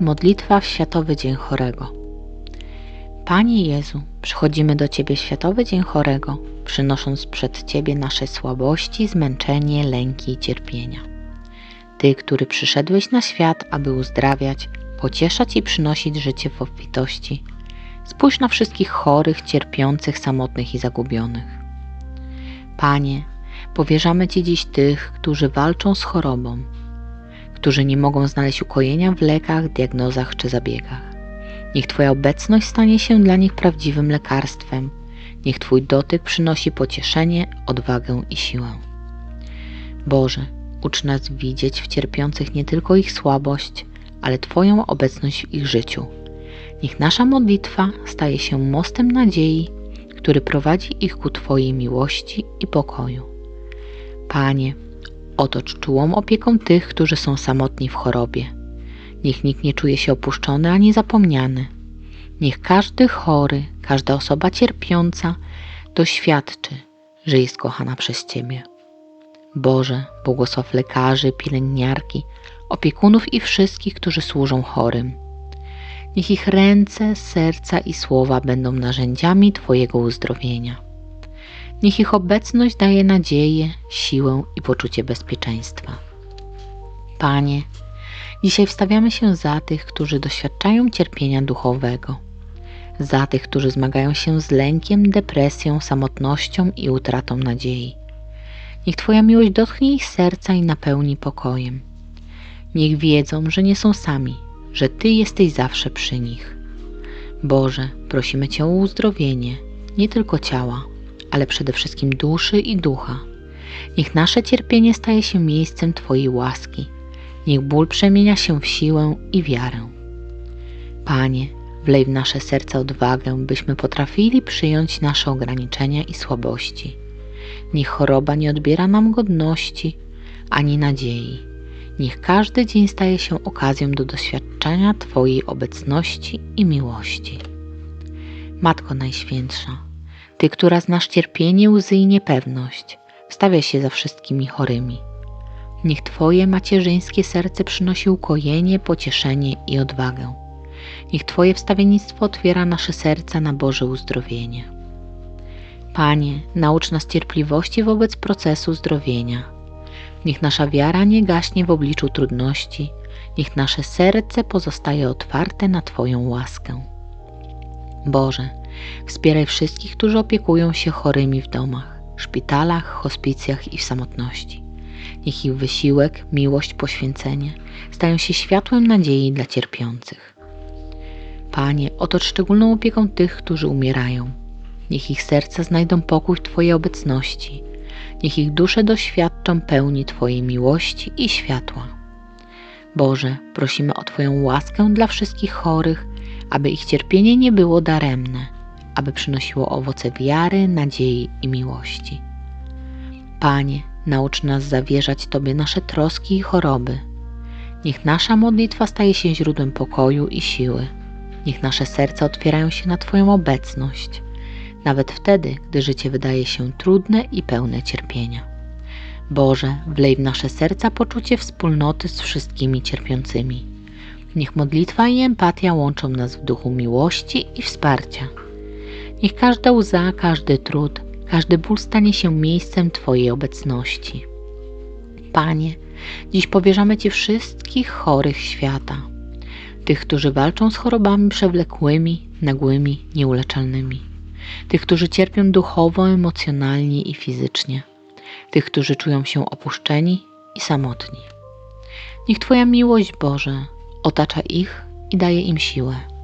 Modlitwa w Światowy Dzień Chorego. Panie Jezu, przychodzimy do Ciebie Światowy Dzień Chorego, przynosząc przed Ciebie nasze słabości, zmęczenie, lęki i cierpienia. Ty, który przyszedłeś na świat, aby uzdrawiać, pocieszać i przynosić życie w obfitości, spójrz na wszystkich chorych, cierpiących, samotnych i zagubionych. Panie, powierzamy Ci dziś tych, którzy walczą z chorobą, którzy nie mogą znaleźć ukojenia w lekach, diagnozach czy zabiegach. Niech Twoja obecność stanie się dla nich prawdziwym lekarstwem. Niech Twój dotyk przynosi pocieszenie, odwagę i siłę. Boże, ucz nas widzieć w cierpiących nie tylko ich słabość, ale Twoją obecność w ich życiu. Niech nasza modlitwa staje się mostem nadziei, który prowadzi ich ku Twojej miłości i pokoju. Panie, Otocz czułą opieką tych, którzy są samotni w chorobie. Niech nikt nie czuje się opuszczony ani zapomniany. Niech każdy chory, każda osoba cierpiąca doświadczy, że jest kochana przez Ciebie. Boże, błogosław lekarzy, pielęgniarki, opiekunów i wszystkich, którzy służą chorym. Niech ich ręce, serca i słowa będą narzędziami Twojego uzdrowienia. Niech ich obecność daje nadzieję, siłę i poczucie bezpieczeństwa. Panie, dzisiaj wstawiamy się za tych, którzy doświadczają cierpienia duchowego, za tych, którzy zmagają się z lękiem, depresją, samotnością i utratą nadziei. Niech Twoja miłość dotknie ich serca i napełni pokojem. Niech wiedzą, że nie są sami, że Ty jesteś zawsze przy nich. Boże, prosimy Cię o uzdrowienie, nie tylko ciała, ale przede wszystkim duszy i ducha. Niech nasze cierpienie staje się miejscem Twojej łaski. Niech ból przemienia się w siłę i wiarę. Panie, wlej w nasze serca odwagę, byśmy potrafili przyjąć nasze ograniczenia i słabości. Niech choroba nie odbiera nam godności ani nadziei. Niech każdy dzień staje się okazją do doświadczenia Twojej obecności i miłości. Matko Najświętsza, ty, która znasz cierpienie, łzy i niepewność, wstawia się za wszystkimi chorymi. Niech Twoje macierzyńskie serce przynosi ukojenie, pocieszenie i odwagę. Niech Twoje wstawiennictwo otwiera nasze serca na Boże uzdrowienie. Panie, naucz nas cierpliwości wobec procesu zdrowienia. Niech nasza wiara nie gaśnie w obliczu trudności, niech nasze serce pozostaje otwarte na Twoją łaskę. Boże, Wspieraj wszystkich, którzy opiekują się chorymi w domach, szpitalach, hospicjach i w samotności. Niech ich wysiłek, miłość, poświęcenie stają się światłem nadziei dla cierpiących. Panie, otocz szczególną opieką tych, którzy umierają. Niech ich serca znajdą pokój w Twojej obecności. Niech ich dusze doświadczą pełni Twojej miłości i światła. Boże, prosimy o Twoją łaskę dla wszystkich chorych, aby ich cierpienie nie było daremne aby przynosiło owoce wiary, nadziei i miłości. Panie, naucz nas zawierzać Tobie nasze troski i choroby. Niech nasza modlitwa staje się źródłem pokoju i siły. Niech nasze serca otwierają się na Twoją obecność, nawet wtedy, gdy życie wydaje się trudne i pełne cierpienia. Boże, wlej w nasze serca poczucie wspólnoty z wszystkimi cierpiącymi. Niech modlitwa i empatia łączą nas w duchu miłości i wsparcia. Niech każda łza, każdy trud, każdy ból stanie się miejscem Twojej obecności. Panie, dziś powierzamy Ci wszystkich chorych świata, tych, którzy walczą z chorobami przewlekłymi, nagłymi, nieuleczalnymi, tych, którzy cierpią duchowo, emocjonalnie i fizycznie, tych, którzy czują się opuszczeni i samotni. Niech Twoja miłość, Boże, otacza ich i daje im siłę.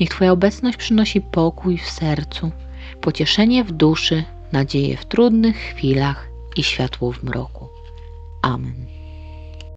Niech Twoja obecność przynosi pokój w sercu, pocieszenie w duszy, nadzieję w trudnych chwilach i światło w mroku. Amen.